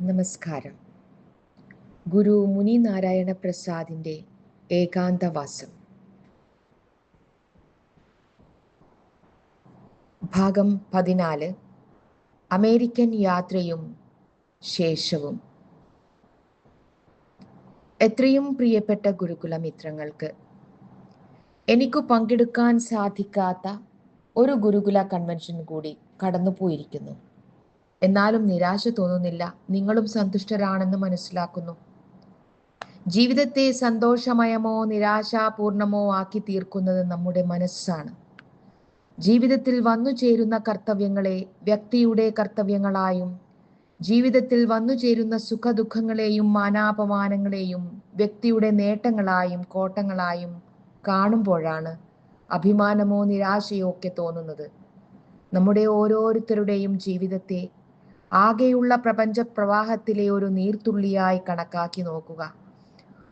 നമസ്കാരം. ഗുരു മുനി നാരായണ പ്രസാദിന്റെ ഏകാന്തവാസം. ഭാഗം പതിനാല്. അമേരിക്കൻ യാത്രയും ശേഷവും. എത്രയും പ്രിയപ്പെട്ട ഗുരുകുല മിത്രങ്ങൾക്ക് എനിക്കു പങ്കെടുക്കാൻ സാധിക്കാത്ത ഒരു ഗുരുകുല കൺവെൻഷൻ കൂടി കടന്നുപോയിരിക്കുന്നു. എന്നാലും നിരാശ തോന്നുന്നില്ല. നിങ്ങളും സന്തുഷ്ടരാണെന്ന് മനസ്സിലാക്കുന്നു. ജീവിതത്തെ സന്തോഷമയമോ നിരാശാപൂർണമോ ആക്കി തീർക്കുന്നത് നമ്മുടെ മനസ്സാണ്. ജീവിതത്തിൽ വന്നു ചേരുന്ന കർത്തവ്യങ്ങളെ വ്യക്തിയുടെ കർത്തവ്യങ്ങളായും ജീവിതത്തിൽ വന്നു ചേരുന്ന സുഖദുഃഖങ്ങളെയും മാനാപമാനങ്ങളെയും വ്യക്തിയുടെ നേട്ടങ്ങളായും കോട്ടങ്ങളായും കാണുമ്പോഴാണ് അഭിമാനമോ നിരാശയോ ഒക്കെ തോന്നുന്നത്. നമ്മുടെ ഓരോരുത്തരുടെയും ജീവിതത്തെ ആകെയുള്ള പ്രപഞ്ച പ്രവാഹത്തിലെ ഒരു നീർത്തുള്ളിയായി കണക്കാക്കി നോക്കുക.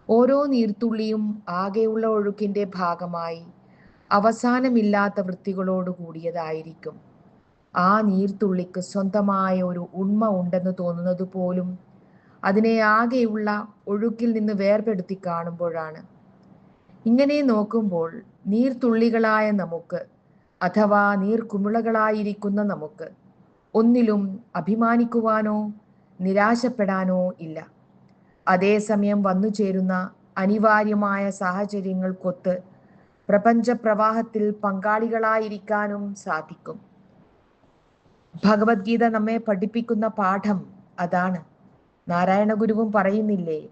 ഓരോ നീർത്തുള്ളിയും ആകെയുള്ള ഒഴുക്കിന്റെ ഭാഗമായി അവസാനമില്ലാത്ത വൃത്തികളോട് കൂടിയതായിരിക്കും. ആ നീർത്തുള്ളിക്ക് സ്വന്തമായ ഒരു ഉണ്മ ഉണ്ടെന്ന് തോന്നുന്നത് പോലും അതിനെ ആകെയുള്ള ഒഴുക്കിൽ നിന്ന് വേർപെടുത്തി കാണുമ്പോഴാണ്. ഇങ്ങനെ നോക്കുമ്പോൾ നീർത്തുള്ളികളായ നമുക്ക് അഥവാ നീർക്കുമിളകളായിരിക്കുന്ന നമുക്ക് ഒന്നിലും അഭിമാനിക്കുവാനോ നിരാശപ്പെടാനോ ഇല്ല. അതേസമയം വന്നു ചേരുന്ന അനിവാര്യമായ സാഹചര്യങ്ങൾക്കൊത്ത് പ്രപഞ്ച പ്രവാഹത്തിൽ പങ്കാളികളായിരിക്കാനും സാധിക്കും. ഭഗവത്ഗീത നമ്മെ പഠിപ്പിക്കുന്ന പാഠം അതാണ്. നാരായണ ഗുരുവും പറയുന്നില്ലേ?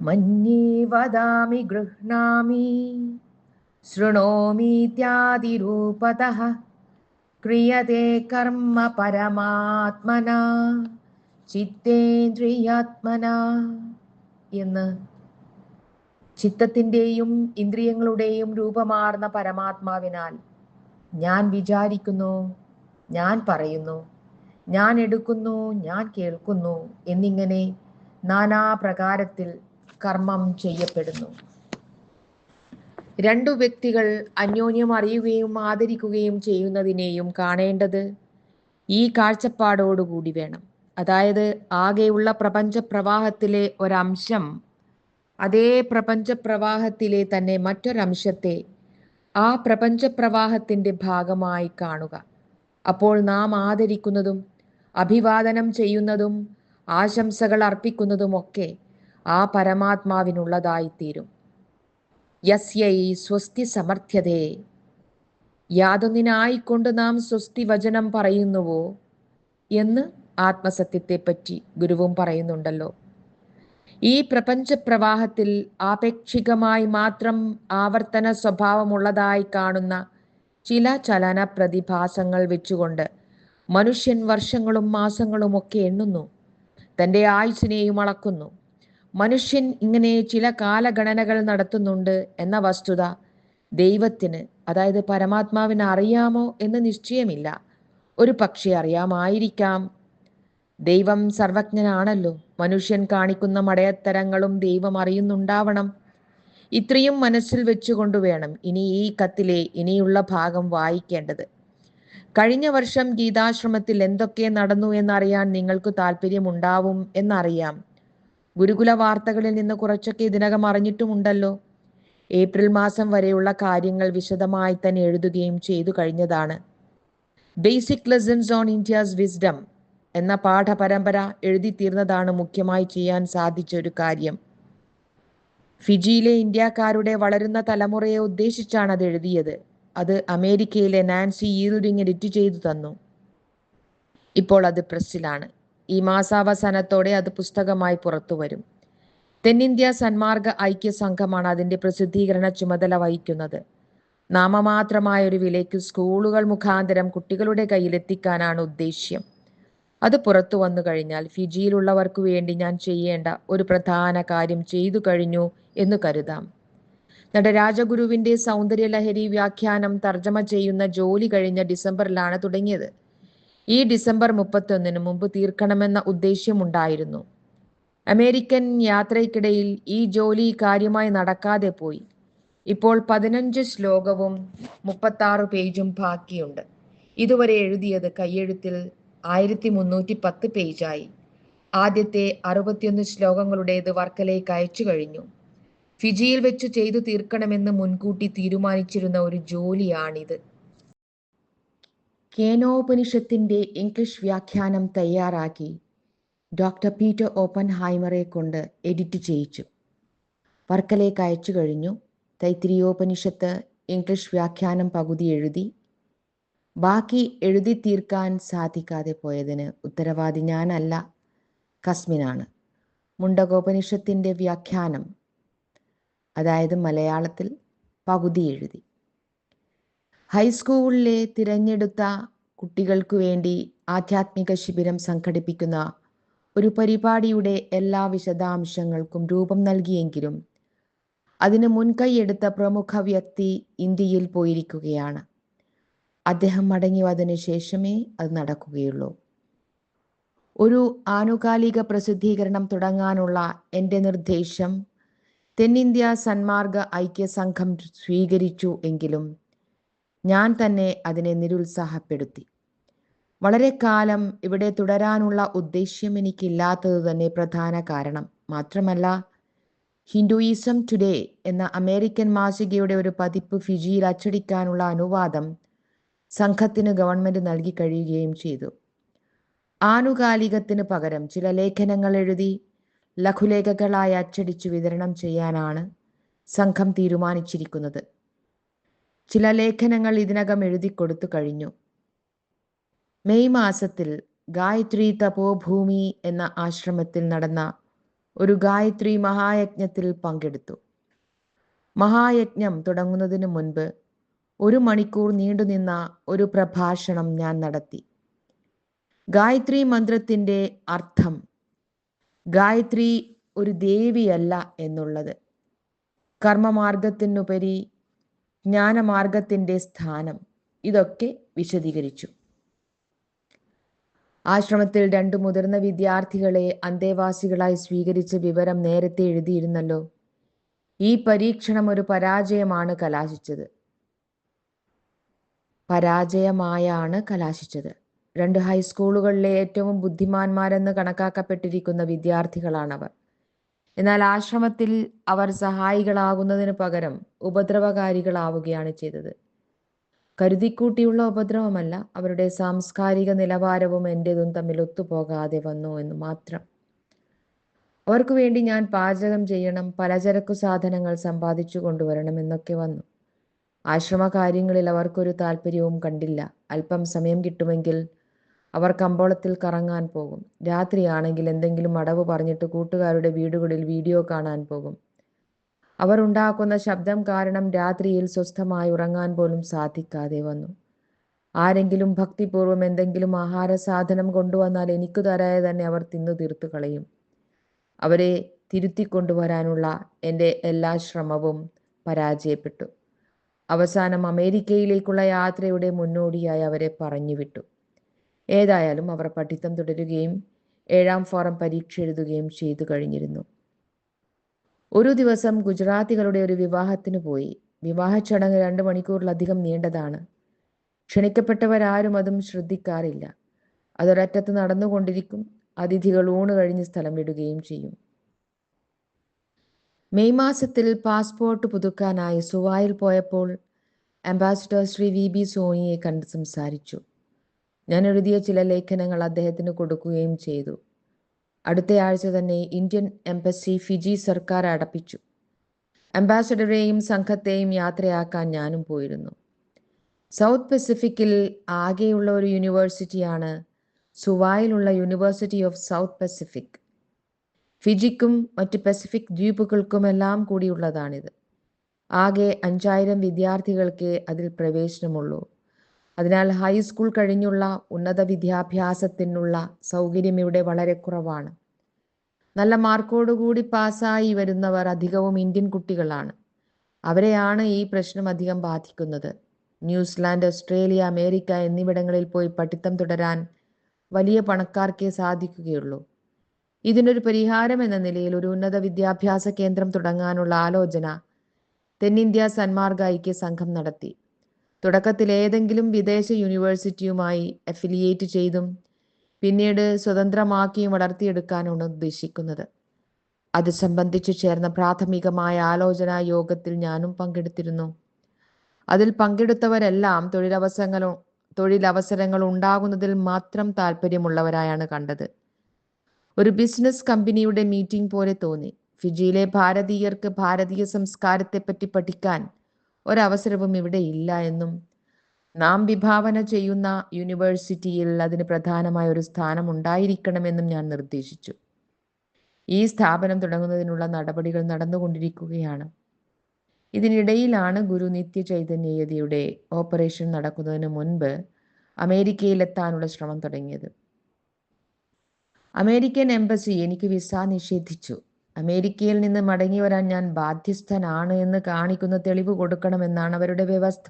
മഞ്ഞേ വദാമി ഗൃഹ്ണാമി ശൃണോമീത്യാദിരൂപതഃ ക്രിയത്തെ കർമ്മ പരമാത്മന ചിത്തേന്ദ്രിയാത്മന എന്ന് ചിത്തത്തിന്റെയും ഇന്ദ്രിയങ്ങളുടെയും രൂപമാർന്ന പരമാത്മാവിനാൽ ഞാൻ വിചാരിക്കുന്നു ഞാൻ പറയുന്നു ഞാൻ എടുക്കുന്നു ഞാൻ കേൾക്കുന്നു എന്നിങ്ങനെ നാനാപ്രകാരത്തിൽ കർമ്മം ചെയ്യപ്പെടുന്നു. രണ്ടു വ്യക്തികൾ അന്യോന്യം അറിയുകയും ആദരിക്കുകയും ചെയ്യുന്നതിനെയും കാണേണ്ടത് ഈ കാഴ്ചപ്പാടോടുകൂടി വേണം. അതായത് ആകെയുള്ള പ്രപഞ്ച പ്രവാഹത്തിലെ ഒരംശം അതേ പ്രപഞ്ച പ്രവാഹത്തിലെ തന്നെ മറ്റൊരംശത്തെ ആ പ്രപഞ്ച പ്രവാഹത്തിന്റെ ഭാഗമായി കാണുക. അപ്പോൾ നാം ആദരിക്കുന്നതും അഭിവാദനം ചെയ്യുന്നതും ആശംസകൾ അർപ്പിക്കുന്നതുമൊക്കെ ആ പരമാത്മാവിനുള്ളതായിത്തീരും. യസ്യൈ സ്വസ്തി സമർത്ഥ്യതേ. യാതൊന്നിനായിക്കൊണ്ട് നാം സ്വസ്തി വചനം പറയുന്നുവോ എന്ന് ആത്മസത്യത്തെപ്പറ്റി ഗുരുവും പറയുന്നുണ്ടല്ലോ. ഈ പ്രപഞ്ചപ്രവാഹത്തിൽ ആപേക്ഷികമായി മാത്രം ആവർത്തന സ്വഭാവമുള്ളതായി കാണുന്ന ചില ചലന പ്രതിഭാസങ്ങൾ വെച്ചുകൊണ്ട് മനുഷ്യൻ വർഷങ്ങളും മാസങ്ങളും ഒക്കെ എണ്ണുന്നു. തന്റെ ആയുസിനെയും അളക്കുന്നു. മനുഷ്യൻ ഇങ്ങനെ ചില കാലഗണനകൾ നടത്തുന്നുണ്ട് എന്ന വസ്തുത ദൈവത്തിന് അതായത് പരമാത്മാവിന് അറിയാമോ എന്ന് നിശ്ചയമില്ല. ഒരു പക്ഷേ അറിയാമായിരിക്കാം. ദൈവം സർവജ്ഞനാണല്ലോ. മനുഷ്യൻ കാണിക്കുന്ന മടയത്തരങ്ങളും ദൈവം അറിയുന്നുണ്ടാവണം. ഇത്രയും മനസ്സിൽ വെച്ചുകൊണ്ട് വേണം ഇനി ഈ കത്തിലെ ഇനിയുള്ള ഭാഗം വായിക്കേണ്ടത്. കഴിഞ്ഞ വർഷം ഗീതാശ്രമത്തിൽ എന്തൊക്കെ നടന്നു എന്നറിയാൻ നിങ്ങൾക്ക് താല്പര്യമുണ്ടാവും എന്നറിയാം. ഗുരുകുല വാർത്തകളിൽ നിന്ന് കുറച്ചൊക്കെ ഇതിനകം അറിഞ്ഞിട്ടുമുണ്ടല്ലോ. ഏപ്രിൽ മാസം വരെയുള്ള കാര്യങ്ങൾ വിശദമായി തന്നെ എഴുതുകയും ചെയ്തു കഴിഞ്ഞതാണ്. Basic lessons on India's wisdom എന്ന പാഠപരമ്പര എഴുതി തീർന്നതാണ് മുഖ്യമായി ചെയ്യാൻ സാധിച്ച ഒരു കാര്യം. ഫിജിയിലെ ഇന്ത്യക്കാരുടെ വളരുന്ന തലമുറയെ ഉദ്ദേശിച്ചാണ് അത് എഴുതിയത്. അത് അമേരിക്കയിലെ നാൻസി ഈറുഡിങ് എഡിറ്റ് ചെയ്തു തന്നു. ഇപ്പോൾ അത് പ്രസ്സിലാണ്. ഈ മാസാവസാനത്തോടെ അത് പുസ്തകമായി പുറത്തു വരും. തെന്നിന്ത്യ സന്മാർഗ ഐക്യ സംഘമാണ് അതിന്റെ പ്രസിദ്ധീകരണ ചുമതല വഹിക്കുന്നത്. നാമമാത്രമായ ഒരു വിലയ്ക്ക് സ്കൂളുകൾ മുഖാന്തരം കുട്ടികളുടെ കയ്യിലെത്തിക്കാനാണ് ഉദ്ദേശ്യം. അത് പുറത്തു വന്നു കഴിഞ്ഞാൽ ഫിജിയിലുള്ളവർക്ക് വേണ്ടി ഞാൻ ചെയ്യേണ്ട ഒരു പ്രധാന കാര്യം ചെയ്തു കഴിഞ്ഞു എന്ന് കരുതാം. നടരാജഗുരുവിന്റെ സൗന്ദര്യലഹരി വ്യാഖ്യാനം തർജമ ചെയ്യുന്ന ജോലി കഴിഞ്ഞ ഡിസംബറിലാണ് തുടങ്ങിയത്. ഈ ഡിസംബർ മുപ്പത്തൊന്നിന് മുമ്പ് തീർക്കണമെന്ന ഉദ്ദേശ്യമുണ്ടായിരുന്നു അമേരിക്കൻ യാത്രയ്ക്കിടയിൽ ഈ ജോലി കാര്യമായി നടക്കാതെ പോയി. ഇപ്പോൾ പതിനഞ്ച് ശ്ലോകവും മുപ്പത്താറ് പേജും ബാക്കിയുണ്ട്. ഇതുവരെ എഴുതിയത് കയ്യെഴുത്തിൽ ആയിരത്തി മുന്നൂറ്റി പത്ത് പേജായി. ആദ്യത്തെ അറുപത്തിയൊന്ന് ശ്ലോകങ്ങളുടേത് വർക്കലേക്ക് അയച്ചു കഴിഞ്ഞു. ഫിജിയിൽ വെച്ച് ചെയ്തു തീർക്കണമെന്ന് മുൻകൂട്ടി തീരുമാനിച്ചിരുന്ന ഒരു ജോലിയാണിത്. കേനോപനിഷത്തിന്റെ ഇംഗ്ലീഷ് വ്യാഖ്യാനം തയ്യാറാക്കി. ഡോക്ടർ പീറ്റർ ഓപ്പൻ ഹൈമറെ കൊണ്ട് എഡിറ്റ് ചെയ്യിച്ചു. വർക്കലേക്ക് അയച്ചു കഴിഞ്ഞു. തൈത്തിരിയോപനിഷത്ത് ഇംഗ്ലീഷ് വ്യാഖ്യാനം പകുതി എഴുതി. ബാക്കി എഴുതി തീർക്കാൻ സാധിക്കാതെ പോയതിന് ഉത്തരവാദി ഞാനല്ല കസ്മിനാണ്. മുണ്ടകോപനിഷത്തിന്റെ വ്യാഖ്യാനം അതായത് മലയാളത്തിൽ പകുതി എഴുതി. ഹൈസ്കൂളിലെ തിരഞ്ഞെടുത്ത കുട്ടികൾക്കു വേണ്ടി ആധ്യാത്മിക ശിബിരം സംഘടിപ്പിക്കുന്ന ഒരു പരിപാടിയുടെ എല്ലാ വിശദാംശങ്ങൾക്കും രൂപം നൽകിയെങ്കിലും അതിന് മുൻകൈയെടുത്ത പ്രമുഖ വ്യക്തി ഇന്ത്യയിൽ പോയിരിക്കുകയാണ്. അദ്ദേഹം മടങ്ങി വന്നതിന് ശേഷമേ അത് നടക്കുകയുള്ളൂ. ഒരു ആനുകാലിക പ്രസിദ്ധീകരണം തുടങ്ങാനുള്ള എന്റെ നിർദ്ദേശം തെന്നിന്ത്യ സന്മാർഗ ഐക്യ സംഘം സ്വീകരിച്ചു എങ്കിലും ഞാൻ തന്നെ അതിനെ നിരുത്സാഹപ്പെടുത്തി. വളരെ കാലം ഇവിടെ തുടരാനുള്ള ഉദ്ദേശ്യം എനിക്കില്ലാത്തത് തന്നെ പ്രധാന കാരണം. മാത്രമല്ല ഹിന്ദുയിസം ടുഡേ എന്ന അമേരിക്കൻ മാസികയുടെ ഒരു പതിപ്പ് ഫിജിയിൽ അച്ചടിക്കാനുള്ള അനുവാദം സംഘത്തിന് ഗവൺമെന്റ് നൽകി കഴിയുകയും ചെയ്തു. ആനുകാലികത്തിന് പകരം ചില ലേഖനങ്ങൾ എഴുതി ലഘുലേഖകളായി അച്ചടിച്ചു വിതരണം ചെയ്യാനാണ് സംഘം തീരുമാനിച്ചിരിക്കുന്നത്. ചില ലേഖനങ്ങൾ ഇതിനകം എഴുതി കൊടുത്തു കഴിഞ്ഞു. മെയ് മാസത്തിൽ ഗായത്രി തപോഭൂമി എന്ന ആശ്രമത്തിൽ നടന്ന ഒരു ഗായത്രി മഹായജ്ഞത്തിൽ പങ്കെടുത്തു. മഹായജ്ഞം തുടങ്ങുന്നതിന് മുൻപ് ഒരു മണിക്കൂർ നീണ്ടുനിന്ന ഒരു പ്രഭാഷണം ഞാൻ നടത്തി. ഗായത്രി മന്ത്രത്തിന്റെ അർത്ഥം ഗായത്രി ഒരു ദേവിയല്ല എന്നുള്ളത്. കർമ്മമാർഗത്തിനുപരി ജ്ഞാനമാർഗത്തിന്റെ സ്ഥാനം. ഇതൊക്കെ വിശദീകരിച്ചു. ആശ്രമത്തിൽ രണ്ടു മുതിർന്ന വിദ്യാർത്ഥികളെ അന്തേവാസികളായി സ്വീകരിച്ച വിവരം നേരത്തെ എഴുതിയിരുന്നല്ലോ. ഈ പരീക്ഷണം ഒരു പരാജയമാണ് കലാശിച്ചത്. പരാജയമായാണ് കലാശിച്ചത്. രണ്ട് ഹൈസ്കൂളുകളിലെ ഏറ്റവും ബുദ്ധിമാന്മാരെന്ന് കണക്കാക്കപ്പെട്ടിരിക്കുന്ന വിദ്യാർത്ഥികളാണവർ. എന്നാൽ ആശ്രമത്തിൽ അവർ സഹായികളാകുന്നതിന് പകരം ഉപദ്രവകാരികളാവുകയാണ് ചെയ്തത്. കരുതിക്കൂട്ടിയുള്ള ഉപദ്രവമല്ല അവരുടെ സാംസ്കാരിക നിലവാരവും എന്റെതും തമ്മിൽ ഒത്തുപോകാതെ വന്നു എന്ന് മാത്രം. അവർക്ക് വേണ്ടി ഞാൻ പാചകം ചെയ്യണം പലചരക്കു സാധനങ്ങൾ സമ്പാദിച്ചു കൊണ്ടുവരണം എന്നൊക്കെ വന്നു. ആശ്രമ കാര്യങ്ങളിൽ അവർക്കൊരു താല്പര്യവും കണ്ടില്ല. അല്പം സമയം കിട്ടുമെങ്കിൽ അവർ കമ്പോളത്തിൽ കറങ്ങാൻ പോകും. രാത്രിയാണെങ്കിൽ എന്തെങ്കിലും അടവ് പറഞ്ഞിട്ട് കൂട്ടുകാരുടെ വീടുകളിൽ വീഡിയോ കാണാൻ പോകും. അവർ ഉണ്ടാക്കുന്ന ശബ്ദം കാരണം രാത്രിയിൽ സ്വസ്ഥമായി ഉറങ്ങാൻ പോലും സാധിക്കാതെ വന്നു. ആരെങ്കിലും ഭക്തിപൂർവം എന്തെങ്കിലും ആഹാര സാധനം കൊണ്ടുവന്നാൽ എനിക്ക് തരാതെ തന്നെ അവർ തിന്നു തീർത്തു കളയും. അവരെ തിരുത്തിക്കൊണ്ടുവരാനുള്ള എന്റെ എല്ലാ ശ്രമവും പരാജയപ്പെട്ടു. അവസാനം അമേരിക്കയിലേക്കുള്ള യാത്രയുടെ മുന്നോടിയായി അവരെ പറഞ്ഞു വിട്ടു ഏതായാലും അവർ പഠിത്തം തുടരുകയും ഏഴാം ഫോറം പരീക്ഷ എഴുതുകയും ചെയ്തു കഴിഞ്ഞിരുന്നു. ഒരു ദിവസം ഗുജറാത്തികളുടെ ഒരു വിവാഹത്തിന് പോയി. വിവാഹ ചടങ്ങ് രണ്ട് മണിക്കൂറിലധികം നീണ്ടതാണ്. ക്ഷണിക്കപ്പെട്ടവരാരും അതും ശ്രദ്ധിക്കാറില്ല. അതൊരറ്റത്ത് നടന്നുകൊണ്ടിരിക്കും. അതിഥികൾ ഊണ് കഴിഞ്ഞ് സ്ഥലം വിടുകയും ചെയ്യും. മെയ് മാസത്തിൽ പാസ്പോർട്ട് പുതുക്കാനായി സുവായിൽ പോയപ്പോൾ അംബാസിഡർ ശ്രീ വി ബി സോണിയെ കണ്ട് സംസാരിച്ചു. ഞാൻ എഴുതിയ ചില ലേഖനങ്ങൾ അദ്ദേഹത്തിന് കൊടുക്കുകയും ചെയ്തു. അടുത്ത ആഴ്ച തന്നെ ഇന്ത്യൻ എംബസി ഫിജി സർക്കാർ അടപ്പിച്ചു. അംബാസഡറെയും സംഘത്തെയും യാത്രയാക്കാൻ ഞാനും പോയിരുന്നു. സൗത്ത് പസഫിക്കിൽ ആകെയുള്ള ഒരു യൂണിവേഴ്സിറ്റിയാണ് സുവായിലുള്ള യൂണിവേഴ്സിറ്റി ഓഫ് സൗത്ത് പസഫിക്. ഫിജിക്കും മറ്റ് പസഫിക് ദ്വീപുകൾക്കുമെല്ലാം കൂടിയുള്ളതാണിത്. ആകെ അഞ്ചായിരം വിദ്യാർത്ഥികൾക്ക് അതിൽ പ്രവേശനമുള്ളൂ. അതിനാൽ ഹൈസ്കൂൾ കഴിഞ്ഞുള്ള ഉന്നത വിദ്യാഭ്യാസത്തിനുള്ള സൗകര്യം ഇവിടെ വളരെ കുറവാണ്. നല്ല മാർക്കോടുകൂടി പാസ്സായി വരുന്നവർ അധികവും ഇന്ത്യൻ കുട്ടികളാണ്. അവരെയാണ് ഈ പ്രശ്നം അധികം ബാധിക്കുന്നത്. ന്യൂസിലാൻഡ് ഓസ്ട്രേലിയ അമേരിക്ക എന്നിവിടങ്ങളിൽ പോയി പഠിത്തം തുടരാൻ വലിയ പണക്കാർക്കേ സാധിക്കുകയുള്ളൂ. ഇതിനൊരു പരിഹാരം എന്ന നിലയിൽ ഒരു ഉന്നത വിദ്യാഭ്യാസ കേന്ദ്രം തുടങ്ങാനുള്ള ആലോചന തെന്നിന്ത്യ സന്മാർഗ ഐക്യ സംഘം നടത്തി. തുടക്കത്തിൽ ഏതെങ്കിലും വിദേശ യൂണിവേഴ്സിറ്റിയുമായി അഫിലിയേറ്റ് ചെയ്തും പിന്നീട് സ്വതന്ത്രമാക്കിയും വളർത്തിയെടുക്കാനാണ് ഉദ്ദേശിക്കുന്നത്. അത് സംബന്ധിച്ച് ചേർന്ന പ്രാഥമികമായ ആലോചനാ യോഗത്തിൽ ഞാനും പങ്കെടുത്തിരുന്നു. അതിൽ പങ്കെടുത്തവരെല്ലാം തൊഴിലവസരങ്ങൾ തൊഴിലവസരങ്ങൾ ഉണ്ടാകുന്നതിൽ മാത്രം താല്പര്യമുള്ളവരായാണ് കണ്ടത്. ഒരു ബിസിനസ് കമ്പനിയുടെ മീറ്റിംഗ് പോലെ തോന്നി. ഫിജിയിലെ ഭാരതീയർക്ക് ഭാരതീയ സംസ്കാരത്തെപ്പറ്റി പഠിക്കാൻ ഒരവസരവും ഇവിടെ ഇല്ല എന്നും നാം വിഭാവന ചെയ്യുന്ന യൂണിവേഴ്സിറ്റിയിൽ അതിന് പ്രധാനമായ ഒരു സ്ഥാനം ഉണ്ടായിരിക്കണമെന്നും ഞാൻ നിർദ്ദേശിച്ചു. ഈ സ്ഥാപനം തുടങ്ങുന്നതിനുള്ള നടപടികൾ നടന്നുകൊണ്ടിരിക്കുകയാണ്. ഇതിനിടയിലാണ് ഗുരു നിത്യ ചൈതന്യയതിയുടെ ഓപ്പറേഷൻ നടക്കുന്നതിന് മുൻപ് അമേരിക്കയിലെത്താനുള്ള ശ്രമം തുടങ്ങിയത്. അമേരിക്കൻ എംബസി എനിക്ക് വിസ നിഷേധിച്ചു. അമേരിക്കയിൽ നിന്ന് മടങ്ങി വരാൻ ഞാൻ ബാധ്യസ്ഥനാണ് എന്ന് കാണിക്കുന്ന തെളിവ് കൊടുക്കണമെന്നാണ് അവരുടെ വ്യവസ്ഥ.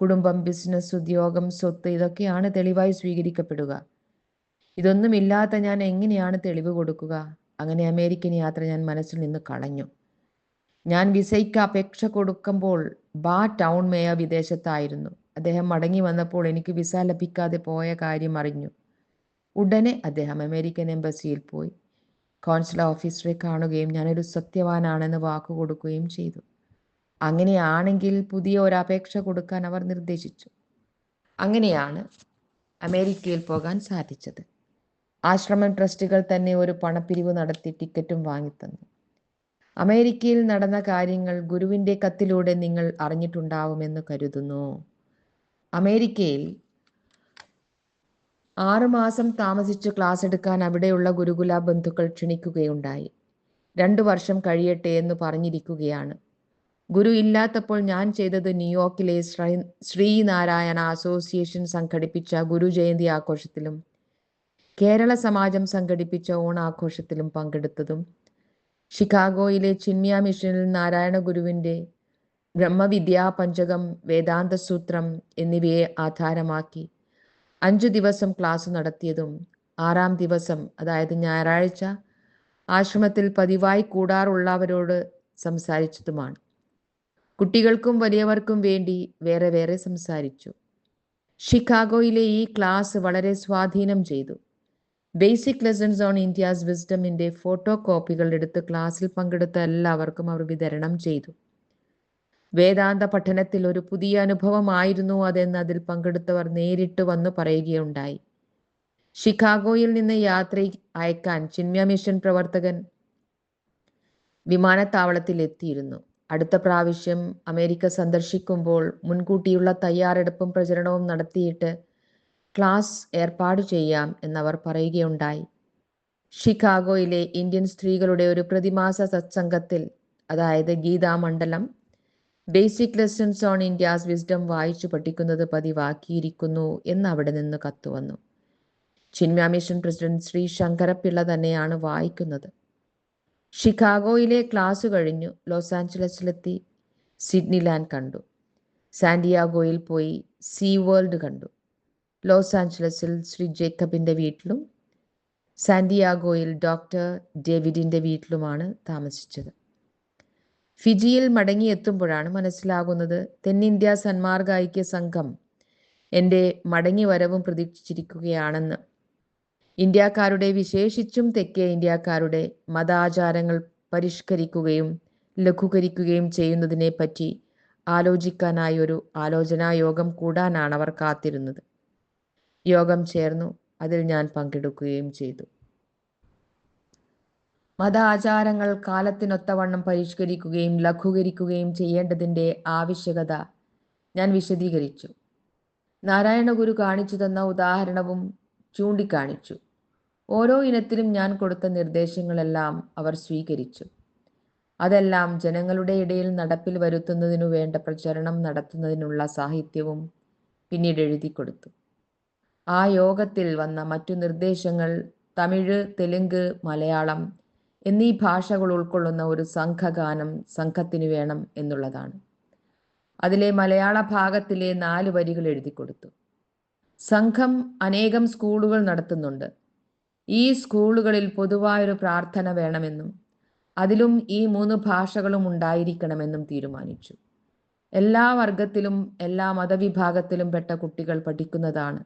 കുടുംബം ബിസിനസ് ഉദ്യോഗം സ്വത്ത് ഇതൊക്കെയാണ് തെളിവായി സ്വീകരിക്കപ്പെടുക. ഇതൊന്നുമില്ലാത്ത ഞാൻ എങ്ങനെയാണ് തെളിവ് കൊടുക്കുക? അങ്ങനെ അമേരിക്കൻ യാത്ര ഞാൻ മനസ്സിൽ നിന്ന് കളഞ്ഞു. ഞാൻ വിസയ്ക്ക് അപേക്ഷ കൊടുക്കുമ്പോൾ ബാ ടൗൺ മേയർ വിദേശത്തായിരുന്നു. അദ്ദേഹം മടങ്ങി വന്നപ്പോൾ എനിക്ക് വിസ ലഭിക്കാതെ പോയ കാര്യം അറിഞ്ഞു. ഉടനെ അദ്ദേഹം അമേരിക്കൻ എംബസിയിൽ പോയി. കോൺസുലർ ഓഫീസറെ കാണുകയും ഞാനൊരു സത്യവാനാണെന്ന് വാക്കു കൊടുക്കുകയും ചെയ്തു. അങ്ങനെയാണെങ്കിൽ പുതിയ ഒരു അപേക്ഷ കൊടുക്കാൻ അവർ നിർദ്ദേശിച്ചു. അങ്ങനെയാണ് അമേരിക്കയിൽ പോകാൻ സാധിച്ചത്. ആശ്രമം ട്രസ്റ്റുകൾ തന്നെ ഒരു പണപ്പിരിവ് നടത്തി ടിക്കറ്റും വാങ്ങിത്തന്നു. അമേരിക്കയിൽ നടന്ന കാര്യങ്ങൾ ഗുരുവിന്റെ കത്തിലൂടെ നിങ്ങൾ അറിഞ്ഞിട്ടുണ്ടാവുമെന്ന് കരുതുന്നു. അമേരിക്കയിൽ ആറുമാസം താമസിച്ച് ക്ലാസ് എടുക്കാൻ അവിടെയുള്ള ഗുരുകുല ബന്ധുക്കൾ ക്ഷണിക്കുകയുണ്ടായി. രണ്ടു വർഷം കഴിയട്ടെ എന്ന് പറഞ്ഞിരിക്കുകയാണ്. ഗുരു ഇല്ലാത്തപ്പോൾ ഞാൻ ചെയ്തത് ന്യൂയോർക്കിലെ ശ്രീ ശ്രീനാരായണ അസോസിയേഷൻ സംഘടിപ്പിച്ച ഗുരു ജയന്തി ആഘോഷത്തിലും കേരള സമാജം സംഘടിപ്പിച്ച ഓണാഘോഷത്തിലും പങ്കെടുത്തതും ഷിക്കാഗോയിലെ ചിന്മിയ മിഷനിൽ നാരായണ ഗുരുവിന്റെ ബ്രഹ്മവിദ്യാ പഞ്ചകം വേദാന്ത സൂത്രം എന്നിവയെ ആധാരമാക്കി അഞ്ചു ദിവസം ക്ലാസ് നടത്തിയതും ആറാം ദിവസം അതായത് ഞായറാഴ്ച ആശ്രമത്തിൽ പതിവായി കൂടാറുള്ളവരോട് സംസാരിച്ചതുമാണ്. കുട്ടികൾക്കും വലിയവർക്കും വേണ്ടി വേറെ വേറെ സംസാരിച്ചു. ഷിക്കാഗോയിലെ ഈ ക്ലാസ് വളരെ സ്വാധീനം ചെയ്തു. ബേസിക് ലെസൺസ് ഓൺ ഇന്ത്യാസ് വിസ്ഡമിന്റെ ഫോട്ടോ കോപ്പികൾ എടുത്ത് ക്ലാസ്സിൽ പങ്കെടുത്ത എല്ലാവർക്കും അവർ വിതരണം ചെയ്തു. വേദാന്ത പഠനത്തിൽ ഒരു പുതിയ അനുഭവമായിരുന്നു അതെന്ന് അതിൽ പങ്കെടുത്തവർ നേരിട്ട് വന്നു പറയുകയുണ്ടായി. ഷിക്കാഗോയിൽ നിന്ന് യാത്ര അയക്കാൻ ചിന്മ്യ മിഷൻ പ്രവർത്തകൻ വിമാനത്താവളത്തിൽ എത്തിയിരുന്നു. അടുത്ത പ്രാവശ്യം അമേരിക്ക സന്ദർശിക്കുമ്പോൾ മുൻകൂട്ടിയുള്ള തയ്യാറെടുപ്പും പ്രചരണവും നടത്തിയിട്ട് ക്ലാസ് ഏർപ്പാട് ചെയ്യാം എന്നവർ പറയുകയുണ്ടായി. ഷിക്കാഗോയിലെ ഇന്ത്യൻ സ്ത്രീകളുടെ ഒരു പ്രതിമാസ സത്സംഗത്തിൽ അതായത് Gitamandalam basic lessons on India's wisdom വായിച്ചു പഠിക്കുന്നത് പതിവാക്കിയിരിക്കുന്നു എന്ന് അവിടെ നിന്ന് കത്തുവന്നു ചിന്മ്യ മിഷൻ പ്രസിഡന്റ് ശ്രീ ശങ്കരപ്പിള്ള തന്നെയാണ് വായിക്കുന്നത്. ഷിക്കാഗോയിലെ ക്ലാസ് കഴിഞ്ഞു. ലോസ് ആഞ്ചലസിലെത്തി സിഡ്നിലാൻഡ് കണ്ടു. സാന്റിയാഗോയിൽ പോയി. സീ വേൾഡ് കണ്ടു. ലോസ് ആഞ്ചലസിൽ ശ്രീ ജേക്കബിന്റെ വീട്ടിലും സാന്റിയാഗോയിൽ ഡോക്ടർ ഡേവിഡിന്റെ വീട്ടിലുമാണ് താമസിച്ചത്. ഫിജിയിൽ മടങ്ങിയെത്തുമ്പോഴാണ് മനസ്സിലാകുന്നത് തെന്നിന്ത്യ സന്മാർഗ ഐക്യ സംഘം എന്റെ മടങ്ങി വരവും പ്രതീക്ഷിച്ചിരിക്കുകയാണെന്ന്. ഇന്ത്യക്കാരുടെ വിശേഷിച്ചും തെക്കേ ഇന്ത്യക്കാരുടെ മതാചാരങ്ങൾ പരിഷ്കരിക്കുകയും ലഘൂകരിക്കുകയും ചെയ്യുന്നതിനെ പറ്റി ആലോചിക്കാനായി ഒരു ആലോചനാ യോഗം കൂടാനാണ് അവർ കാത്തിരുന്നത്. യോഗം ചേർന്നു അതിൽ ഞാൻ പങ്കെടുക്കുകയും ചെയ്തു. മത ആചാരങ്ങൾ കാലത്തിനൊത്തവണ്ണം പരിഷ്കരിക്കുകയും ലഘൂകരിക്കുകയും ചെയ്യേണ്ടതിന്റെ ആവശ്യകത ഞാൻ വിശദീകരിച്ചു. നാരായണഗുരു കാണിച്ചു തന്ന ഉദാഹരണവും ചൂണ്ടിക്കാണിച്ചു. ഓരോ ഇനത്തിലും ഞാൻ കൊടുത്ത നിർദ്ദേശങ്ങളെല്ലാം അവർ സ്വീകരിച്ചു. അതെല്ലാം ജനങ്ങളുടെ ഇടയിൽ നടപ്പിൽ വരുത്തുന്നതിനു വേണ്ട പ്രചരണം നടത്തുന്നതിനുള്ള സാഹിത്യവും പിന്നീട് എഴുതി കൊടുത്തു. ആ യോഗത്തിൽ വന്ന മറ്റു നിർദ്ദേശങ്ങൾ തമിഴ് തെലുങ്ക് മലയാളം എന്നീ ഭാഷകൾ ഉൾക്കൊള്ളുന്ന ഒരു സംഘഗാനം സംഘത്തിന് വേണം എന്നുള്ളതാണ്. അതിലെ മലയാള ഭാഗത്തിലെ നാല് വരികൾ എഴുതി കൊടുത്തു. സംഘം അനേകം സ്കൂളുകൾ നടത്തുന്നുണ്ട്. ഈ സ്കൂളുകളിൽ പൊതുവായൊരു പ്രാർത്ഥന വേണമെന്നും അതിലും ഈ മൂന്ന് ഭാഷകളും ഉണ്ടായിരിക്കണമെന്നും തീരുമാനിച്ചു. എല്ലാ വർഗത്തിലും എല്ലാ മതവിഭാഗത്തിലും പെട്ട കുട്ടികൾ പഠിക്കുന്നതാണ്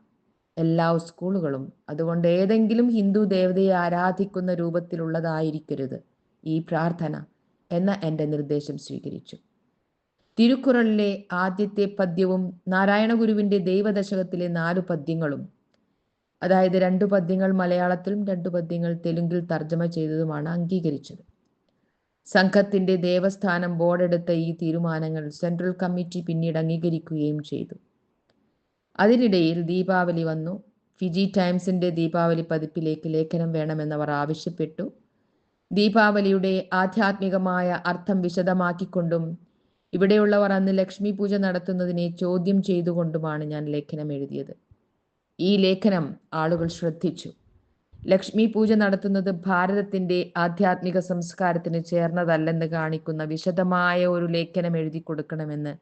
എല്ലാ സ്കൂളുകളും. അതുകൊണ്ട് ഏതെങ്കിലും ഹിന്ദു ദേവതയെ ആരാധിക്കുന്ന രൂപത്തിലുള്ളതായിരിക്കരുത് ഈ പ്രാർത്ഥന എന്ന എന്റെ നിർദ്ദേശം സ്വീകരിച്ചു. തിരുക്കുറളിലെ ആദ്യത്തെ പദ്യവും നാരായണ ഗുരുവിന്റെ ദൈവദശകത്തിലെ നാലു പദ്യങ്ങളും അതായത് രണ്ടു പദ്യങ്ങൾ മലയാളത്തിലും രണ്ടു പദ്യങ്ങൾ തെലുങ്കിൽ തർജമ ചെയ്തതുമാണ് അംഗീകരിച്ചത്. സംഘത്തിന്റെ ദേവസ്ഥാനം ബോർഡെടുത്ത ഈ തീരുമാനങ്ങൾ സെൻട്രൽ കമ്മിറ്റി പിന്നീട് അംഗീകരിക്കുകയും ചെയ്തു. അതിനിടയിൽ ദീപാവലി വന്നു. ഫിജി ടൈംസിന്റെ ദീപാവലി പതിപ്പിലേക്ക് ലേഖനം വേണമെന്നവർ ആവശ്യപ്പെട്ടു. ദീപാവലിയുടെ ആധ്യാത്മികമായ അർത്ഥം വിശദമാക്കിക്കൊണ്ടും ഇവിടെയുള്ളവർ അന്ന് ലക്ഷ്മി പൂജ നടത്തുന്നതിനെ ചോദ്യം ചെയ്തുകൊണ്ടുമാണ് ഞാൻ ലേഖനം എഴുതിയത്. ഈ ലേഖനം ആളുകൾ ശ്രദ്ധിച്ചു. ലക്ഷ്മി പൂജ നടത്തുന്നത് ഭാരതത്തിന്റെ ആധ്യാത്മിക സംസ്കാരത്തിന് ചേർന്നതല്ലെന്ന് കാണിക്കുന്ന വിശദമായ ഒരു ലേഖനം എഴുതി കൊടുക്കണമെന്ന്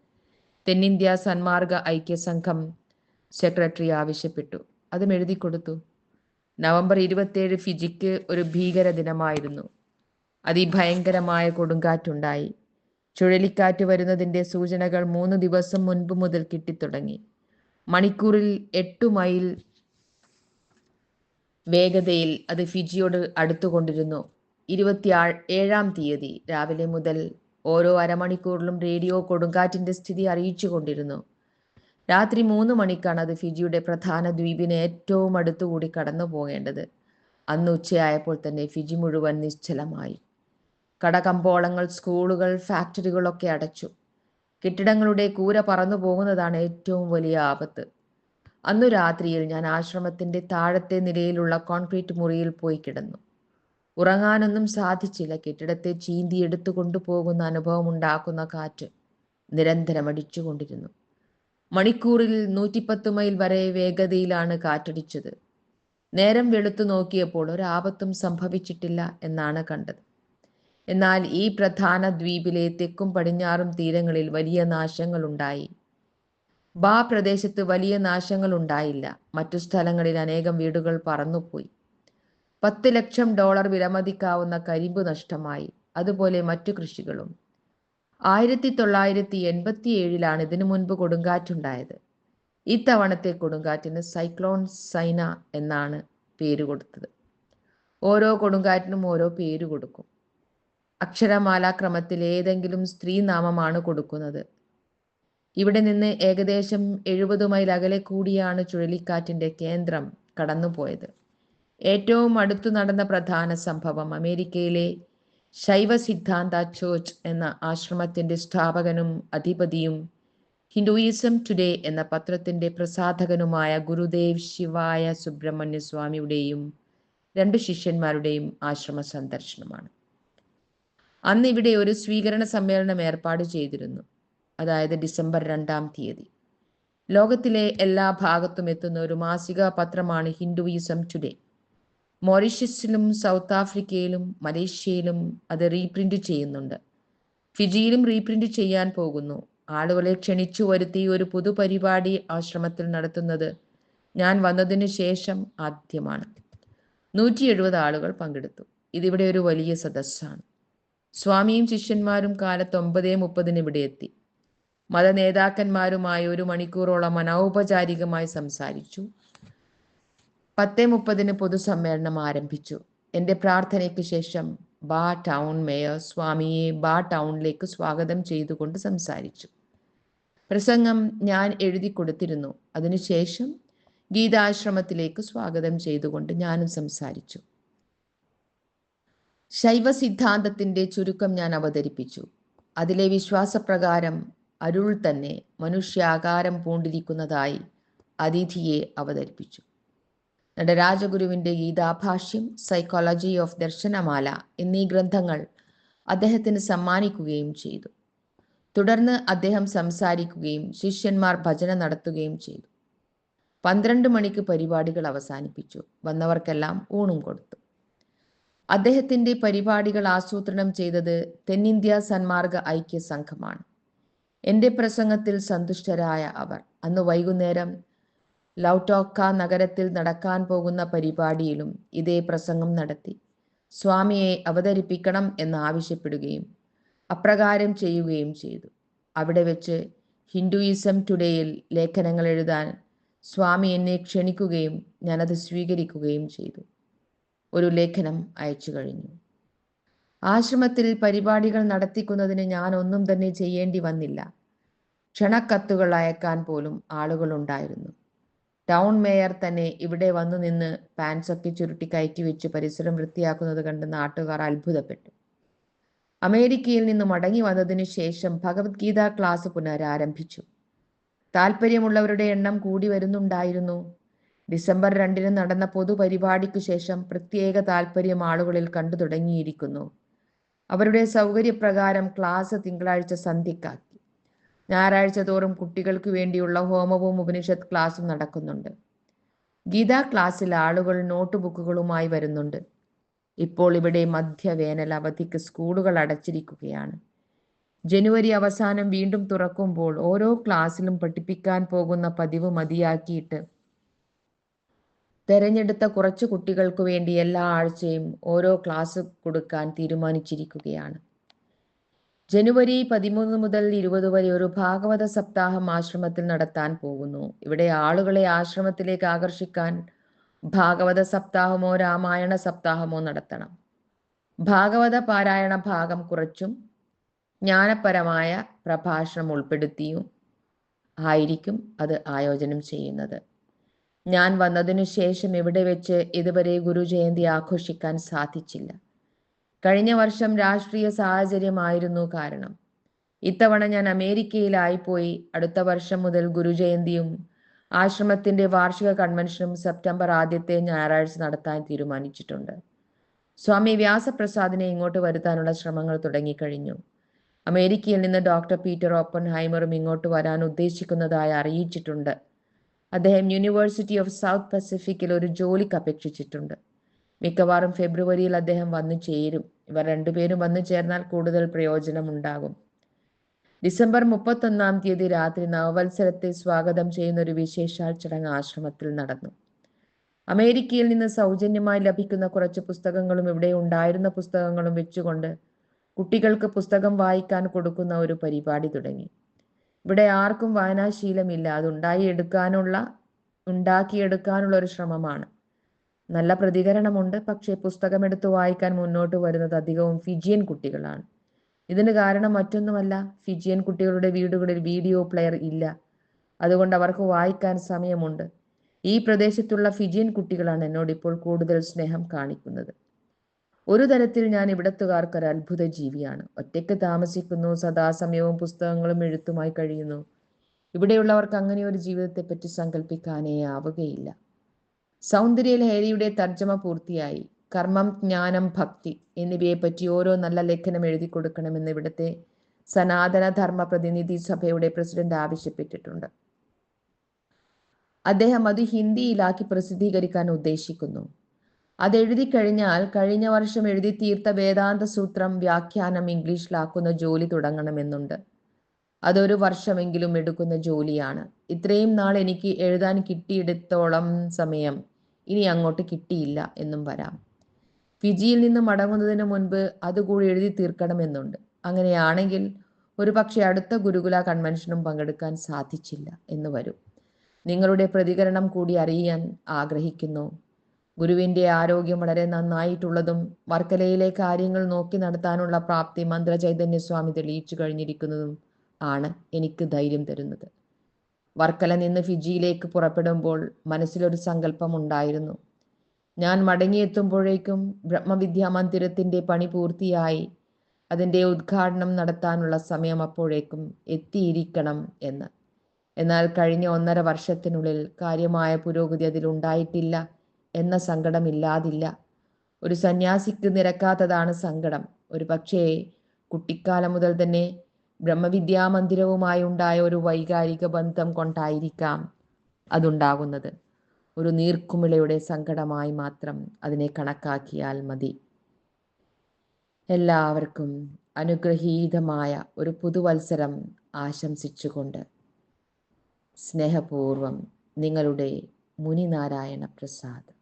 തെന്നിന്ത്യ സന്മാർഗ ഐക്യസംഘം സെക്രട്ടറി ആവശ്യപ്പെട്ടു. അതും എഴുതി കൊടുത്തു. നവംബർ ഇരുപത്തിയേഴ് ഫിജിക്ക് ഒരു ഭീകര ദിനമായിരുന്നു. അതിഭയങ്കരമായ കൊടുങ്കാറ്റുണ്ടായി. ചുഴലിക്കാറ്റ് വരുന്നതിന്റെ സൂചനകൾ മൂന്ന് ദിവസം മുൻപ് മുതൽ കിട്ടിത്തുടങ്ങി. മണിക്കൂറിൽ എട്ടു മൈൽ വേഗതയിൽ അത് ഫിജിയോട് അടുത്തുകൊണ്ടിരുന്നു. ഇരുപത്തി ഏഴാം തീയതി രാവിലെ മുതൽ ഓരോ അരമണിക്കൂറിലും റേഡിയോ കൊടുങ്കാറ്റിന്റെ സ്ഥിതി അറിയിച്ചു കൊണ്ടിരുന്നു രാത്രി മൂന്ന് മണിക്കാണ് അത് ഫിജിയുടെ പ്രധാന ദ്വീപിന് ഏറ്റവും അടുത്തുകൂടി കടന്നു പോകേണ്ടത് അന്ന് ഉച്ചയായപ്പോൾ തന്നെ ഫിജി മുഴുവൻ നിശ്ചലമായി. കടകമ്പോളങ്ങൾ സ്കൂളുകൾ ഫാക്ടറികളൊക്കെ അടച്ചു. കെട്ടിടങ്ങളുടെ കൂര പറന്നു പോകുന്നതാണ് ഏറ്റവും വലിയ ആപത്ത്. അന്നു രാത്രിയിൽ ഞാൻ ആശ്രമത്തിന്റെ താഴത്തെ നിലയിലുള്ള കോൺക്രീറ്റ് മുറിയിൽ പോയി കിടന്നു. ഉറങ്ങാനൊന്നും സാധിച്ചില്ല. കെട്ടിടത്തെ ചീന്തി എടുത്തു കൊണ്ടുപോകുന്ന അനുഭവം ഉണ്ടാക്കുന്ന കാറ്റ് നിരന്തരം അടിച്ചുകൊണ്ടിരുന്നു. മണിക്കൂറിൽ നൂറ്റിപ്പത്ത് മൈൽ വരെ വേഗതയിലാണ് കാറ്റടിച്ചത്. നേരം വെളുത്തു നോക്കിയപ്പോൾ ഒരാപത്തും സംഭവിച്ചിട്ടില്ല എന്നാണ് കണ്ടത്. എന്നാൽ ഈ പ്രധാന ദ്വീപിലെ തെക്കും പടിഞ്ഞാറും തീരങ്ങളിൽ വലിയ നാശങ്ങൾ ഉണ്ടായി ബാ പ്രദേശത്ത് വലിയ നാശങ്ങൾ ഉണ്ടായില്ല മറ്റു സ്ഥലങ്ങളിൽ അനേകം വീടുകൾ പറന്നുപോയി. പത്ത് ലക്ഷം ഡോളർ വിലമതിക്കാവുന്ന കരിമ്പ് നഷ്ടമായി. അതുപോലെ മറ്റു കൃഷികളും. ആയിരത്തി തൊള്ളായിരത്തി എൺപത്തി ഏഴിലാണ് ഇതിനു മുൻപ് കൊടുങ്കാറ്റുണ്ടായത്. ഇത്തവണത്തെ കൊടുങ്കാറ്റിന് സൈക്ലോൺ സൈന എന്നാണ് പേര് കൊടുത്തത്. ഓരോ കൊടുങ്കാറ്റിനും ഓരോ പേര് കൊടുക്കും. അക്ഷരമാലാക്രമത്തിൽ ഏതെങ്കിലും സ്ത്രീനാമമാണ് കൊടുക്കുന്നത്. ഇവിടെ നിന്ന് ഏകദേശം എഴുപത് മൈൽ അകലെ കൂടിയാണ് ചുഴലിക്കാറ്റിന്റെ കേന്ദ്രം കടന്നുപോയത്. ഏറ്റവും അടുത്തു നടന്ന പ്രധാന സംഭവം അമേരിക്കയിലെ ശൈവ സിദ്ധാന്ത ചേർച്ച് എന്ന ആശ്രമത്തിന്റെ സ്ഥാപകനും അധിപതിയും ഹിന്ദുയിസം ടുഡേ എന്ന പത്രത്തിന്റെ പ്രസാധകനുമായ ഗുരുദേവ് ശിവായ സുബ്രഹ്മണ്യ സ്വാമിയുടെയും രണ്ട് ശിഷ്യന്മാരുടെയും ആശ്രമ സന്ദർശനമാണ്. അന്ന് ഇവിടെ ഒരു സ്വീകരണ സമ്മേളനം ഏർപ്പാട് ചെയ്തിരുന്നു. അതായത് ഡിസംബർ രണ്ടാം തീയതി. ലോകത്തിലെ എല്ലാ ഭാഗത്തും എത്തുന്ന ഒരു മാസിക പത്രമാണ് ഹിന്ദുയിസം ടുഡേ മോറിഷ്യസിലും സൗത്ത് ആഫ്രിക്കയിലും മലേഷ്യയിലും അത് റീപ്രിന്റ് ചെയ്യുന്നുണ്ട്. ഫിജിയിലും റീപ്രിന്റ് ചെയ്യാൻ പോകുന്നു. ആളുകളെ ക്ഷണിച്ചു വരുത്തി ഒരു പൊതുപരിപാടി ആശ്രമത്തിൽ നടത്തുന്നത് ഞാൻ വന്നതിന് ശേഷം ആദ്യമാണ്. നൂറ്റി എഴുപത് ആളുകൾ പങ്കെടുത്തു. ഇതിവിടെ ഒരു വലിയ സദസ്സാണ്. സ്വാമിയും ശിഷ്യന്മാരും കാലത്ത് ഒമ്പതേ മുപ്പതിന് ഇവിടെ എത്തി. മതനേതാക്കന്മാരുമായി ഒരു മണിക്കൂറോളം അനൗപചാരികമായി സംസാരിച്ചു. പത്തേ മുപ്പതിന് പൊതുസമ്മേളനം ആരംഭിച്ചു. എന്റെ പ്രാർത്ഥനയ്ക്ക് ശേഷം ബാ ടൗൺ മേയർ സ്വാമിയെ ബാ ടൗണിലേക്ക് സ്വാഗതം ചെയ്തുകൊണ്ട് സംസാരിച്ചു. പ്രസംഗം ഞാൻ എഴുതി കൊടുത്തിരുന്നു. അതിനുശേഷം ഗീതാശ്രമത്തിലേക്ക് സ്വാഗതം ചെയ്തുകൊണ്ട് ഞാനും സംസാരിച്ചു. ശൈവ സിദ്ധാന്തത്തിന്റെ ചുരുക്കം ഞാൻ അവതരിപ്പിച്ചു. അതിലെ വിശ്വാസപ്രകാരം അരുൾ തന്നെ മനുഷ്യാകാരം പൂണ്ടിരിക്കുന്നതായി അതിഥിയെ അവതരിപ്പിച്ചു. നടരാജഗുരുവിന്റെ ഗീതാഭാഷ്യം സൈക്കോളജി ഓഫ് ദർശനമാല എന്നീ ഗ്രന്ഥങ്ങൾ അദ്ദേഹത്തിന് സമ്മാനിക്കുകയും ചെയ്തു. തുടർന്ന് അദ്ദേഹം സംസാരിക്കുകയും ശിഷ്യന്മാർ ഭജന നടത്തുകയും ചെയ്തു. പന്ത്രണ്ട് മണിക്ക് പരിപാടികൾ അവസാനിപ്പിച്ചു. വന്നവർക്കെല്ലാം ഊണും കൊടുത്തു. അദ്ദേഹത്തിന്റെ പരിപാടികൾ ആസൂത്രണം ചെയ്തത് തെന്നിന്ത്യ സന്മാർഗ ഐക്യ സംഘമാണ് എന്റെ പ്രസംഗത്തിൽ സന്തുഷ്ടരായ അവർ. അന്ന് വൈകുന്നേരം ലൗട്ടോക്ക നഗരത്തിൽ നടക്കാൻ പോകുന്ന പരിപാടിയിലും ഇതേ പ്രസംഗം നടത്തി. സ്വാമിയെ അവതരിപ്പിക്കണം എന്ന് ആവശ്യപ്പെടുകയും അപ്രകാരം ചെയ്യുകയും ചെയ്തു. അവിടെ വെച്ച് ഹിന്ദുയിസം ടുഡേയിൽ ലേഖനങ്ങൾ എഴുതാൻ സ്വാമി എന്നെ ക്ഷണിക്കുകയും ഞാനത് സ്വീകരിക്കുകയും ചെയ്തു. ഒരു ലേഖനം അയച്ചു കഴിഞ്ഞു. ആശ്രമത്തിൽ പരിപാടികൾ നടത്തിക്കുന്നതിന് ഞാൻ ഒന്നും തന്നെ ചെയ്യേണ്ടി വന്നില്ല. ക്ഷണക്കത്തുകൾ അയക്കാൻ പോലും ആളുകളുണ്ടായിരുന്നു. ടൗൺ മേയർ തന്നെ ഇവിടെ വന്നു നിന്ന് പാൻസൊക്കെ ചുരുട്ടി കയറ്റി വെച്ച് പരിസരം വൃത്തിയാക്കുന്നത് കണ്ട് നാട്ടുകാർ അത്ഭുതപ്പെട്ടു. അമേരിക്കയിൽ നിന്ന് മടങ്ങി വന്നതിനു ശേഷം ഭഗവത്ഗീത ക്ലാസ് പുനരാരംഭിച്ചു. താല്പര്യമുള്ളവരുടെ എണ്ണം കൂടി വരുന്നുണ്ടായിരുന്നു. ഡിസംബർ രണ്ടിന് നടന്ന പൊതുപരിപാടിക്കു ശേഷം പ്രത്യേക താല്പര്യം ആളുകളിൽ കണ്ടു തുടങ്ങിയിരിക്കുന്നു. അവരുടെ സൗകര്യപ്രകാരം ക്ലാസ് തിങ്കളാഴ്ച സന്ധ്യക്കാക്കി ഞായറാഴ്ച തോറും കുട്ടികൾക്ക് വേണ്ടിയുള്ള ഹോമവും ഉപനിഷത്ത് ക്ലാസും നടക്കുന്നുണ്ട്. ഗീതാ ക്ലാസ്സിൽ ആളുകൾ നോട്ട് ബുക്കുകളുമായി വരുന്നുണ്ട്. ഇപ്പോൾ ഇവിടെ മധ്യവേനൽ അവധിക്ക് സ്കൂളുകൾ അടച്ചിരിക്കുകയാണ്. ജനുവരി അവസാനം വീണ്ടും തുറക്കുമ്പോൾ ഓരോ ക്ലാസ്സിലും പഠിപ്പിക്കാൻ പോകുന്ന പതിവ് മതിയാക്കിയിട്ട് തെരഞ്ഞെടുത്ത കുറച്ച് കുട്ടികൾക്ക് വേണ്ടി എല്ലാ ആഴ്ചയും ഓരോ ക്ലാസ് കൊടുക്കാൻ തീരുമാനിച്ചിരിക്കുകയാണ്. ജനുവരി പതിമൂന്ന് മുതൽ ഇരുപത് വരെ ഒരു ഭാഗവത സപ്താഹം ആശ്രമത്തിൽ നടത്താൻ പോകുന്നു. ഇവിടെ ആളുകളെ ആശ്രമത്തിലേക്ക് ആകർഷിക്കാൻ ഭാഗവത സപ്താഹമോ രാമായണ സപ്താഹമോ നടത്തണം. ഭാഗവത പാരായണ ഭാഗം കുറച്ചും ജ്ഞാനപരമായ പ്രഭാഷണം ഉൾപ്പെടുത്തിയും ആയിരിക്കും അത് ആയോജനം ചെയ്യുന്നത്. ഞാൻ വന്നതിനു ശേഷം ഇവിടെ വെച്ച് ഇതുവരെ ഗുരുജയന്തി ആഘോഷിക്കാൻ സാധിച്ചില്ല. കഴിഞ്ഞ വർഷം രാഷ്ട്രീയ സാഹചര്യമായിരുന്നു കാരണം. ഇത്തവണ ഞാൻ അമേരിക്കയിലായിപ്പോയി. അടുത്ത വർഷം മുതൽ ഗുരുജയന്തിയും ആശ്രമത്തിന്റെ വാർഷിക കൺവെൻഷനും സെപ്റ്റംബർ ആദ്യത്തെ ഞായറാഴ്ച നടത്താൻ തീരുമാനിച്ചിട്ടുണ്ട്. സ്വാമി വ്യാസപ്രസാദിനെ ഇങ്ങോട്ട് വരുത്താനുള്ള ശ്രമങ്ങൾ തുടങ്ങിക്കഴിഞ്ഞു. അമേരിക്കയിൽ നിന്ന് ഡോക്ടർ പീറ്റർ ഓപ്പൺ ഹൈമറും ഇങ്ങോട്ട് വരാൻ ഉദ്ദേശിക്കുന്നതായി അറിയിച്ചിട്ടുണ്ട്. അദ്ദേഹം യൂണിവേഴ്സിറ്റി ഓഫ് സൗത്ത് പസഫിക്കിൽ ഒരു ജോലിക്ക് അപേക്ഷിച്ചിട്ടുണ്ട്. മിക്കവാറും ഫെബ്രുവരിയിൽ അദ്ദേഹം വന്നു ചേരും. ഇവർ രണ്ടുപേരും വന്നു ചേർന്നാൽ കൂടുതൽ പ്രയോജനമുണ്ടാകും. ഡിസംബർ മുപ്പത്തൊന്നാം തീയതി രാത്രി നവവത്സരത്തെ സ്വാഗതം ചെയ്യുന്ന ഒരു വിശേഷാൽ ചടങ്ങ് ആശ്രമത്തിൽ നടന്നു. അമേരിക്കയിൽ നിന്ന് സൗജന്യമായി ലഭിക്കുന്ന കുറച്ച് പുസ്തകങ്ങളും ഇവിടെ ഉണ്ടായിരുന്ന പുസ്തകങ്ങളും വെച്ചുകൊണ്ട് കുട്ടികൾക്ക് പുസ്തകം വായിക്കാൻ കൊടുക്കുന്ന ഒരു പരിപാടി തുടങ്ങി. ഇവിടെ ആർക്കും വായനാശീലമില്ല. അത് ഉണ്ടായി എടുക്കാനുള്ള ഉണ്ടാക്കിയെടുക്കാനുള്ള ഒരു ശ്രമമാണ്. നല്ല പ്രതികരണമുണ്ട്. പക്ഷേ പുസ്തകമെടുത്ത് വായിക്കാൻ മുന്നോട്ട് വരുന്നത് അധികവും ഫിജിയൻ കുട്ടികളാണ്. ഇതിന് കാരണം മറ്റൊന്നുമല്ല. ഫിജിയൻ കുട്ടികളുടെ വീടുകളിൽ വീഡിയോ പ്ലെയർ ഇല്ല. അതുകൊണ്ട് അവർക്ക് വായിക്കാൻ സമയമുണ്ട്. ഈ പ്രദേശത്തുള്ള ഫിജിയൻ കുട്ടികളാണ് എന്നോട് ഇപ്പോൾ കൂടുതൽ സ്നേഹം കാണിക്കുന്നത്. ഒരു തരത്തിൽ ഞാൻ ഇവിടത്തുകാർക്ക് ഒരു അത്ഭുത ജീവിയാണ്. ഒറ്റയ്ക്ക് താമസിക്കുന്നു സദാസമയവും പുസ്തകങ്ങളും എഴുത്തുമായി കഴിയുന്നു. ഇവിടെയുള്ളവർക്ക് അങ്ങനെ ഒരു ജീവിതത്തെപ്പറ്റി സങ്കല്പിക്കാനേ ആവുകയില്ല. സൗന്ദര്യ ലഹരിയുടെ തർജമ പൂർത്തിയായി. കർമ്മം ജ്ഞാനം ഭക്തി എന്നിവയെ പറ്റി ഓരോ നല്ല ലേഖനം എഴുതി കൊടുക്കണമെന്ന് ഇവിടുത്തെ സനാതന ധർമ്മ പ്രതിനിധി സഭയുടെ പ്രസിഡന്റ് ആവശ്യപ്പെട്ടിട്ടുണ്ട്. അദ്ദേഹം അത് ഹിന്ദിയിലാക്കി പ്രസിദ്ധീകരിക്കാൻ ഉദ്ദേശിക്കുന്നു. അത് എഴുതി കഴിഞ്ഞാൽ കഴിഞ്ഞ വർഷം എഴുതി തീർത്ത വേദാന്ത സൂത്രം വ്യാഖ്യാനം ഇംഗ്ലീഷിലാക്കുന്ന ജോലി തുടങ്ങണമെന്നുണ്ട്. അതൊരു വർഷമെങ്കിലും എടുക്കുന്ന ജോലിയാണ്. ഇത്രയും നാൾ എനിക്ക് എഴുതാൻ കിട്ടിയിടത്തോളം സമയം ഇനി അങ്ങോട്ട് കിട്ടിയില്ല എന്നും വരാം. ഫിജിയിൽ നിന്ന് മടങ്ങുന്നതിന് മുൻപ് അതുകൂടി എഴുതി തീർക്കണമെന്നുണ്ട് അങ്ങനെയാണെങ്കിൽ ഒരു പക്ഷേ അടുത്ത ഗുരുകുല കൺവെൻഷനും പങ്കെടുക്കാൻ സാധിച്ചില്ല എന്ന് വരും. നിങ്ങളുടെ പ്രതികരണം കൂടി അറിയാൻ ആഗ്രഹിക്കുന്നു. ഗുരുവിന്റെ ആരോഗ്യം വളരെ നന്നായിട്ടുള്ളതും വർക്കലയിലെ കാര്യങ്ങൾ നോക്കി നടത്താനുള്ള പ്രാപ്തി മന്ത്രചൈതന്യ സ്വാമി തെളിയിച്ചു കഴിഞ്ഞിരിക്കുന്നതും ആണ് എനിക്ക് ധൈര്യം തരുന്നത്. വർക്കല നിന്ന് ഫിജിയിലേക്ക് പുറപ്പെടുമ്പോൾ മനസ്സിലൊരു സങ്കല്പം ഉണ്ടായിരുന്നു. ഞാൻ മടങ്ങിയെത്തുമ്പോഴേക്കും ബ്രഹ്മവിദ്യാ മന്ദിരത്തിന്റെ പണി പൂർത്തിയായി. അതിന്റെ ഉദ്ഘാടനം നടത്താനുള്ള സമയം അപ്പോഴേക്കും എത്തിയിരിക്കണം എന്ന്. എന്നാൽ കഴിഞ്ഞ ഒന്നര വർഷത്തിനുള്ളിൽ കാര്യമായ പുരോഗതി അതിലുണ്ടായിട്ടില്ല എന്ന സങ്കടമില്ലാതില്ല ഒരു സന്യാസിക്ക് നിരക്കാത്തതാണ് സങ്കടം. ഒരു പക്ഷേ കുട്ടിക്കാലം മുതൽ തന്നെ ബ്രഹ്മവിദ്യാമന്ദിരവുമായി ഉണ്ടായ ഒരു വൈകാരിക ബന്ധം കൊണ്ടായിരിക്കാം അതുണ്ടാകുന്നത്. ഒരു നീർക്കുമിളയുടെ സങ്കടമായി മാത്രം അതിനെ കണക്കാക്കിയാൽ മതി. എല്ലാവർക്കും അനുഗ്രഹീതമായ ഒരു പുതുവത്സരം ആശംസിച്ചുകൊണ്ട് സ്നേഹപൂർവം നിങ്ങളുടെ മുനിനാരായണ പ്രസാദ്.